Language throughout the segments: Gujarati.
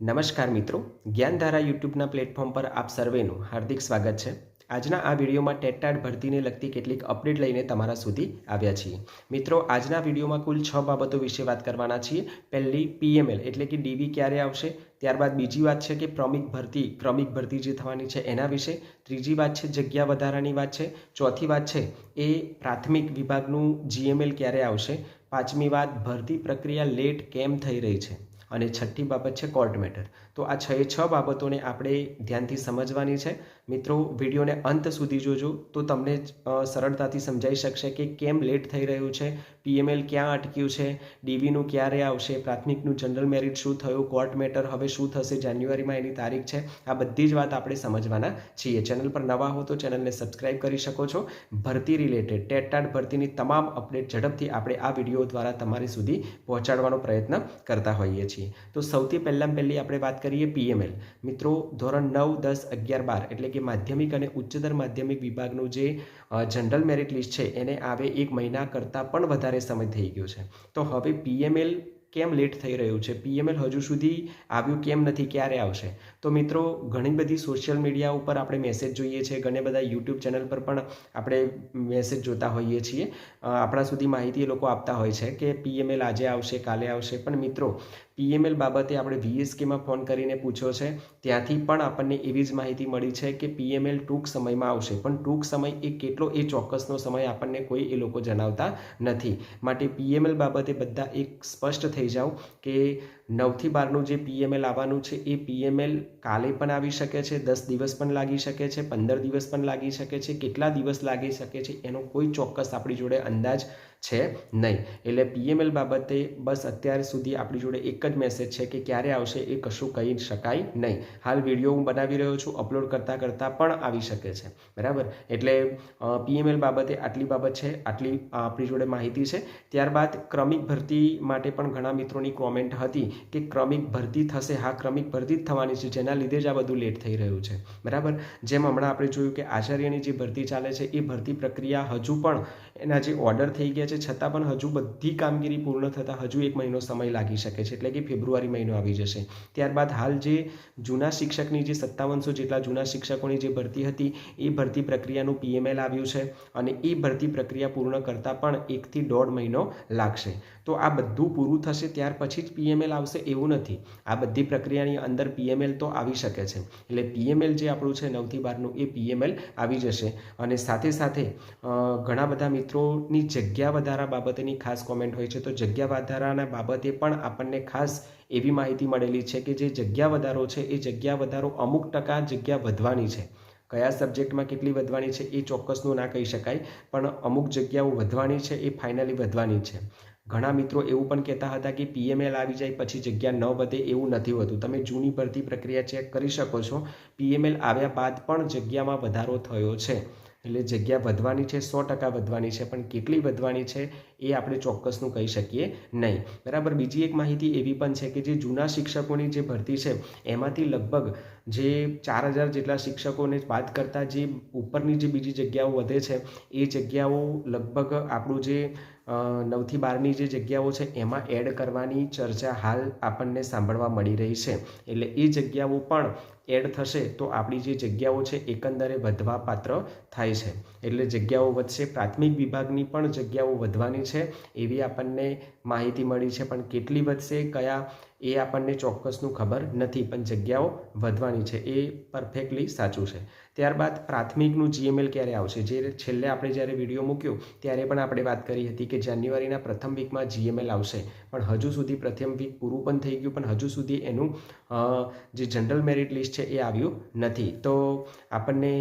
નમસ્કાર મિત્રો, જ્ઞાનધારા યુટ્યુબના પ્લેટફોર્મ પર આપ સર્વેનું હાર્દિક સ્વાગત છે. આજના આ વિડીયોમાં ટેટાડ ભરતીને લગતી કેટલીક અપડેટ લઈને તમારા સુધી આવ્યા છીએ. મિત્રો, આજના વિડીયોમાં કુલ છ બાબતો વિશે વાત કરવાના છીએ. પહેલી પીએમએલ એટલે કે ડીવી ક્યારે આવશે? ત્યારબાદ બીજી વાત છે કે ક્રમિક ભરતી ક્રમિક ભરતી જે થવાની છે એના વિશે. ત્રીજી વાત છે જગ્યા વધારાની વાત છે. ચોથી વાત છે, એ પ્રાથમિક વિભાગનું જીએમએલ ક્યારે આવશે? પાંચમી વાત, ભરતી પ્રક્રિયા લેટ કેમ થઈ રહી છે? અને છઠ્ઠી બાબત છે કોર્ટ મેટર તો આ છ છ બાબતોને આપણે ધ્યાનથી સમજવાની છે. મિત્રો, વિડીયોને અંત સુધી જોજો તો તમને સરળતાથી સમજાઈ શકશે કે કેમ લેટ થઈ રહ્યું છે પીએમએલ ક્યાં અટક્યું છે? ડીવીનું ક્યારે આવશે? પ્રાથમિકનું જનરલ મેરિટ શું થયું? કોર્ટ મેટર હવે શું થશે? જાન્યુઆરીમાં એની તારીખ છે. આ બધી જ વાત આપણે સમજવાના છીએ. ચેનલ પર નવા હો તો ચેનલને સબસ્ક્રાઇબ કરી શકો છો. ભરતી રિલેટેડ ટેટાટ ભરતીની તમામ અપડેટ ઝડપથી આપણે આ વીડિયો દ્વારા તમારી સુધી પહોંચાડવાનો પ્રયત્ન કરતા હોઈએ છીએ. તો સૌથી પહેલાં પહેલી આપણે વાત કરીએ પીએમએલ મિત્રો, ધોરણ નવ, દસ, અગિયાર, બાર એટલે કે માધ્યમિક અને ઉચ્ચતર માધ્યમિક વિભાગનું જે જનરલ મેરિટ લિસ્ટ છે, એને આવે એક મહિના કરતાં પણ વધારે સમય થઈ ગયો છે. તો હવે પીએમએલ કેમ લેટ થઈ રહ્યું છે? પીએમએલ હજુ સુધી આવ્યું કેમ નથી? ક્યારે આવશે? તો મિત્રો, ઘણી બધી સોશિયલ મીડિયા ઉપર આપણે મેસેજ જોઈએ છીએ ઘણા બધા યુટ્યુબ ચેનલ પર પણ આપણે મેસેજ જોતા હોઈએ છીએ. આપણા સુધી માહિતી એ લોકો આપતા હોય છે કે પીએમએલ આજે આવશે, કાલે આવશે. પણ મિત્રો પીએમએલ બાબતે આપણે વીએસકેમાં ફોન કરીને પૂછ્યો છે. ત્યાંથી પણ આપણને એવી જ માહિતી મળી છે કે પીએમએલ ટૂંક સમયમાં આવશે. પણ ટૂંક સમય એ કેટલો? એ ચોક્કસનો સમય આપણને કોઈ એ લોકો જણાવતા નથી. માટે પીએમએલ બાબતે બધા એક સ્પષ્ટ થઈ જાઓ કે નવથી બારનું જે પીએમએલ આવવાનું છે, એ પીએમએલ કાલે પણ આવી શકે છે, દસ દિવસ પણ લાગી શકે છે, પંદર દિવસ પણ લાગી શકે છે, કેટલા દિવસ લાગી શકે છે, એનો કોઈ ચોક્કસ આપણી જોડે અંદાજ છે નહીં. એટલે પીએમએલ બાબતે બસ અત્યાર સુધી આપણી જોડે એક જ મેસેજ છે કે ક્યારે આવશે એ કશું કહી શકાય નહીં. હાલ વીડિયો હું બનાવી રહ્યો છું અપલોડ કરતાં કરતાં પણ આવી શકે છે. બરાબર? એટલે પીએમએલ બાબતે આટલી બાબત છે, આટલી આપણી જોડે માહિતી છે. ત્યારબાદ ક્રમિક ભરતી માટે પણ ઘણા મિત્રોની કોમેન્ટ હતી કે ક્રમિક ભરતી થશે. હા, ક્રમિક ભરતી જ થવાની છે, જેના લીધે જ આ બધું લેટ થઈ રહ્યું છે. બરાબર? જેમ હમણાં આપણે જોયું કે આચાર્યની જે ભરતી ચાલે છે, એ ભરતી પ્રક્રિયા હજુ પણ એના જે ઓર્ડર થઈ ગયા છે, છતાં પણ હજુ બધી કામગીરી પૂર્ણ થતાં હજુ એક મહિનો સમય લાગી શકે છે, એટલે કે ફેબ્રુઆરી મહિનો આવી જશે. ત્યારબાદ હાલ જે જૂના શિક્ષકની જે સત્તાવનસો જેટલા જૂના શિક્ષકોની જે ભરતી હતી, એ ભરતી પ્રક્રિયાનું પીએમએલ આવ્યું છે અને એ ભરતી પ્રક્રિયા પૂર્ણ કરતાં પણ એકથી દોઢ મહિનો લાગશે. તો આ બધું પૂરું થશે ત્યાર પછી જ પીએમએલ આવશે એવું નથી. આ બધી પ્રક્રિયાની અંદર પીએમએલ તો આવી શકે છે. એટલે પીએમએલ જે આપણું છે નવથી બારનું એ પીએમએલ આવી જશે. અને સાથે સાથે ઘણા બધા મિત્રોની જગ્યા વધારા બાબતેની ખાસ કોમેન્ટ હોય છે, તો જગ્યા વધારાના બાબતે પણ આપણને ખાસ એવી માહિતી મળેલી છે કે જે જગ્યા વધારો છે, એ જગ્યા વધારો અમુક ટકા જગ્યા વધવાની છે. કયા સબ્જેક્ટમાં કેટલી વધવાની છે, એ ચોક્કસનું ના કહી શકાય, પણ અમુક જગ્યાઓ વધવાની છે, એ ફાઇનલી વધવાની છે. ઘણા મિત્રો એવું પણ કહેતા હતા કે પીએમએલ આવી જાય પછી જગ્યા ન વધે એવું નથી હોતું. તમે જૂની ભરતી પ્રક્રિયા ચેક કરી શકો છો. પીએમએલ આવ્યા બાદ પણ જગ્યામાં વધારો થયો છે. એટલે જગ્યા વધવાની છે, સો ટકા વધવાની છે, પણ કેટલી વધવાની છે એ આપણે ચોક્કસનું કહી શકીએ નહીં. બરાબર, બીજી એક માહિતી એવી પણ છે કે જે જૂના શિક્ષકોની જે ભરતી છે, એમાંથી લગભગ જે ચાર હજાર જેટલા શિક્ષકોને વાત કરતાં જે ઉપરની જે બીજી જગ્યાઓ વધે છે, એ જગ્યાઓ લગભગ આપણું જે નવથી બારની જે જગ્યાઓ છે, એમાં એડ કરવાની ચર્ચા હાલ આપણને સાંભળવા મળી રહી છે. એટલે એ જગ્યાઓ પણ એડ થશે તો આપણી જે જગ્યાઓ છે એકંદરે વધવા પાત્ર થાય છે. એટલે જગ્યાઓ વધશે, પ્રાથમિક વિભાગની પણ જગ્યાઓ વધવાની છે. એવી આપણને માહિતી મળી છે, પણ કેટલી વધશે, કયા એ આપણને ચોક્કસનું ખબર નથી, પણ જગ્યાઓ વધવાની છે. એ પરફેક્ટલી સાચું છે. ત્યારબાદ પ્રાથમિકનું જીએમએલ ક્યારે આવશે? જે છેલ્લે આપણે જ્યારે વીડિયો મૂક્યો, ત્યારે પણ આપણે વાત કરી હતી કે જાન્યુઆરીના પ્રથમ વીકમાં જીએમએલ આવશે. પણ હજુ સુધી પ્રથમ વીક પૂરું પણ થઈ ગયું, પણ હજુ સુધી એનું જે જનરલ મેરિટ લિસ્ટ છે એ આવ્યું નથી. તો આપણને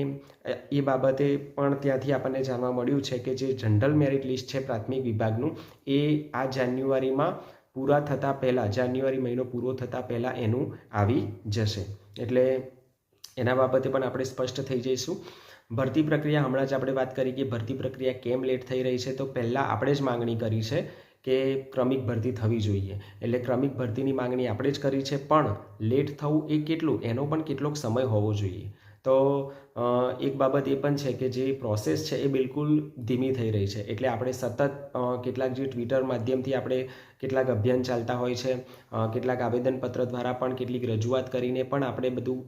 એ બાબતે પણ ત્યાંથી આપણને જાણવા મળ્યું છે કે જે જનરલ મેરિટ લિસ્ટ છે પ્રાથમિક વિભાગનું, એ આ જાન્યુઆરીમાં પૂરા થતાં પહેલાં, જાન્યુઆરી મહિનો પૂરો થતાં પહેલાં એનું આવી જશે. એટલે એના બાબતે પણ આપણે સ્પષ્ટ થઈ જઈશું. ભરતી પ્રક્રિયા, હમણાં જ આપણે વાત કરી કે ભરતી પ્રક્રિયા કેમ લેટ થઈ રહી છે, તો પહેલાં આપણે જ માંગણી કરી છે કે ક્રમિક ભરતી થવી જોઈએ. એટલે ક્રમિક ભરતીની માંગણી આપણે જ કરી છે, પણ લેટ થવું એ કેટલું? એનો પણ કેટલોક સમય હોવો જોઈએ. તો એક બાબત એ પણ છે કે જે પ્રોસેસ છે એ બિલકુલ ધીમી થઈ રહી છે. એટલે આપણે સતત કેટલાક જે ટ્વિટર માધ્યમથી આપણે કેટલાક અભિયાન ચાલતા હોય છે કેટલાક આવેદનપત્ર દ્વારા પણ કેટલીક રજૂઆત કરીને પણ આપણે બધું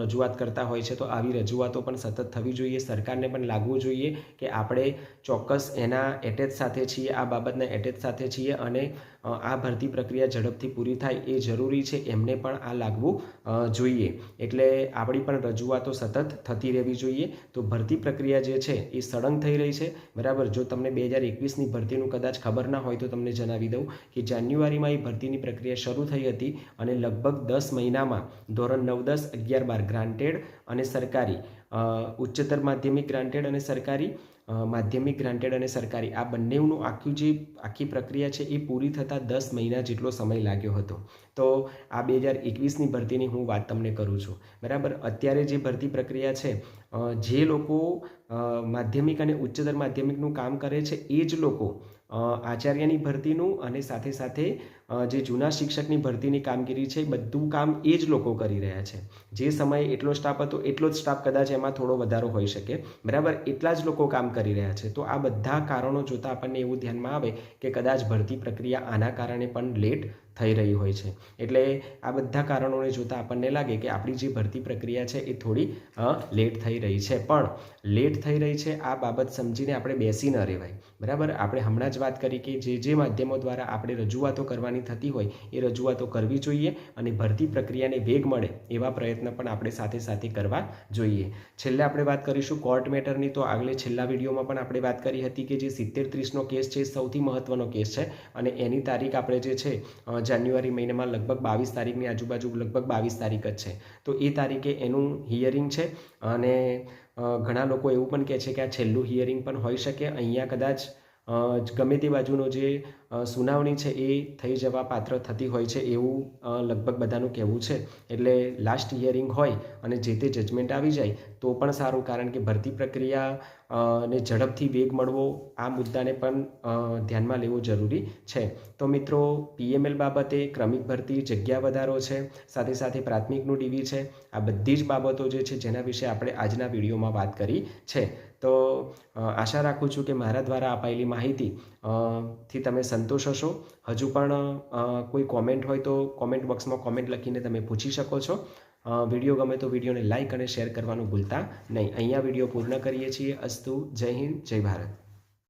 રજૂઆત કરતા હોય છે, તો આવી રજૂઆતો પણ સતત થવી જોઈએ. સરકારને પણ લાગવું જોઈએ કે આપણે ચોક્કસ એના એટેચ સાથે છીએ, આ બાબતના એટેચ સાથે છીએ અને આ ભરતી પ્રક્રિયા ઝડપથી પૂરી થાય એ જરૂરી છે, એમને પણ આ લાગવું જોઈએ. એટલે આપણી પણ રજૂઆતો સતત થતી રહેવી જોઈએ. તો ભરતી પ્રક્રિયા જે છે એ સળંગ થઈ રહી છે. બરાબર? જો તમને બે હજાર એકવીસની ભરતીનું કદાચ ખબર ના હોય તો તમને જણાવી દઉં કે જાન્યુઆરીમાં એ ભરતીની પ્રક્રિયા શરૂ થઈ હતી અને લગભગ દસ મહિનામાં ધોરણ નવ, દસ, અગિયાર બાર ગ્રાન્ટેડ અને સરકારી ઉચ્ચતર માધ્યમિક ગ્રાન્ટેડ અને સરકારી માધ્યમિક ગ્રાન્ટેડ અને સરકારી. આ બંનેનું આખું જે, આખી પ્રક્રિયા છે એ પૂરી થતાં દસ મહિના જેટલો સમય લાગ્યો હતો. તો આ બે હજાર એકવીસની ભરતીની હું વાત તમને કરું છું. બરાબર? અત્યારે જે ભરતી પ્રક્રિયા છે જે લોકો માધ્યમિક અને ઉચ્ચતર માધ્યમિકનું કામ કરે છે, એ જ લોકો આચાર્યની ભરતીનું અને સાથે સાથે જે જૂના શિક્ષકની ભરતીની કામગીરી છે બધું કામ એ જ લોકો કરી રહ્યા છે. જે સમયે એટલો સ્ટાફ હતો, એટલો જ સ્ટાફ કદાચ એમાં થોડો વધારો હોઈ શકે. બરાબર? એટલા જ લોકો કામ કરી રહ્યા છે. તો આ બધા કારણો જોતાં આપણને એવું ધ્યાનમાં આવે કે કદાચ ભરતી પ્રક્રિયા આના કારણે પણ લેટ થઈ રહી હોય છે. એટલે આ બધા કારણોને જોતાં આપણને લાગે કે આપણી જે ભરતી પ્રક્રિયા છે, એ થોડી લેટ થઈ રહી છે. પણ લેટ થઈ રહી છે, આ બાબત સમજીને આપણે બેસી ન રહેવાય. બરાબર? આપણે હમણાં જ વાત કરી કે જે જે માધ્યમો દ્વારા આપણે રજૂઆતો કરવાની થતી હોય એ રજૂઆતો કરવી જોઈએ અને ભરતી પ્રક્રિયાને વેગ મળે એવા પ્રયત્ન પણ આપણે સાથે સાથે કરવા જોઈએ. છેલ્લે આપણે વાત કરીશું કોર્ટ મેટરની તો આગલે છેલ્લા વિડીયોમાં પણ આપણે વાત કરી હતી કે જે સિત્તેર ત્રીસનો કેસ છે એ સૌથી મહત્વનો કેસ છે અને એની તારીખ આપણે જે છે જાન્યુઆરી મહિનામાં લગભગ બાવીસ તારીખની આજુબાજુ લગભગ બાવીસ તારીખ જ છે. તો એ તારીખે એનું હિયરિંગ છે અને ઘણા લોકો એવું પણ કહે છે કે આ છેલ્લું હિયરિંગ પણ હોઈ શકે. અહીંયા કદાચ ગમે તે બાજુનો જે સુનાવણી છે એ થઈ જવા પાત્ર થતી હોય છે એવું લગભગ બધાનું કહેવું છે. એટલે લાસ્ટ હિયરિંગ હોય અને જે તે જજમેન્ટ આવી જાય, તો પણ સારું. કારણ કે ભરતી પ્રક્રિયા ને ઝડપથી વેગ મળવો, આ મુદ્દાને પણ ધ્યાનમાં લેવો જરૂરી છે. તો મિત્રો પીએમએલ બાબતે ક્રમિક ભરતી જગ્યા વધારો છે, સાથે સાથે પ્રાથમિકનું ડીવી છે. આ બધી જ બાબતો જે છે, જેના વિશે આપણે આજના વિડીયોમાં વાત કરી છે. તો આશા રાખું છું કે મારા દ્વારા અપાયેલી માહિતી થી તમે સંતોષ હશો. હજુ પણ કોઈ કોમેન્ટ હોય તો કોમેન્ટ બોક્સમાં કોમેન્ટ લખીને તમે પૂછી શકો છો. વીડિયો ગમે તો વિડીયોને લાઇક અને શેર કરવાનું ભૂલતા નહીં. અહીંયા વીડિયો પૂર્ણ કરીએ છીએ. અસ્તુ, જય હિન્દ, જય ભારત.